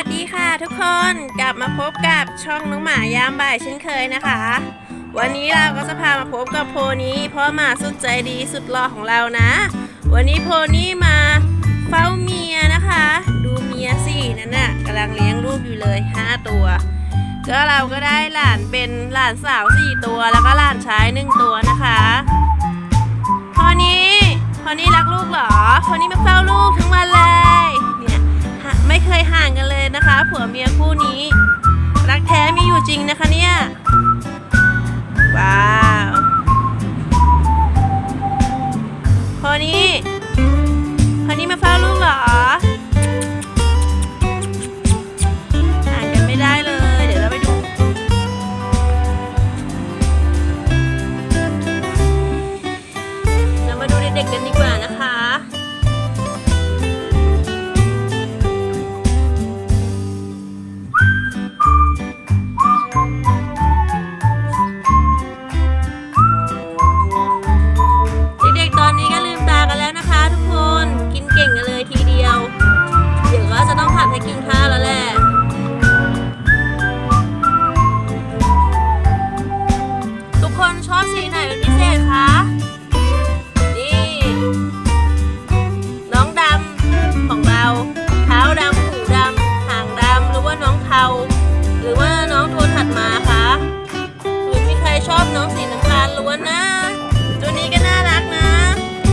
วัสดีค่ะทุกคนกลับมาพบกับช่องน้องหมายามบ่ายเช่นเคยนะคะ วันนี้เราก็จะพามาพบกับโพนี้เพราะหมาสุดใจดีสุดหล่อของเรานะ วันนี้โพนี้มาเฝ้าเมียนะคะ ดูเมียสินั่นน่ะกำลังเลี้ยงลูกอยู่เลย 5 ตัว ก็เราก็ได้หลานเป็นหลานสาว 4 ตัวแล้วก็หลานชาย 1 ตัวนะคะพอนี้พอนี้รักลูกเหรอพอนี้มาเฝ้าลูกทั้งวันเลย ผัวเมียคู่นี้ รักแท้มีอยู่จริงนะคะเนี่ย ว้าวพอนี้พอนี้มาเฝ้าลูกเหรออ่านกันไม่ได้เลย เดี๋ยวเราไปดู เรามาดูเด็กๆกันดี สีไหนเป็นพิเศษคะ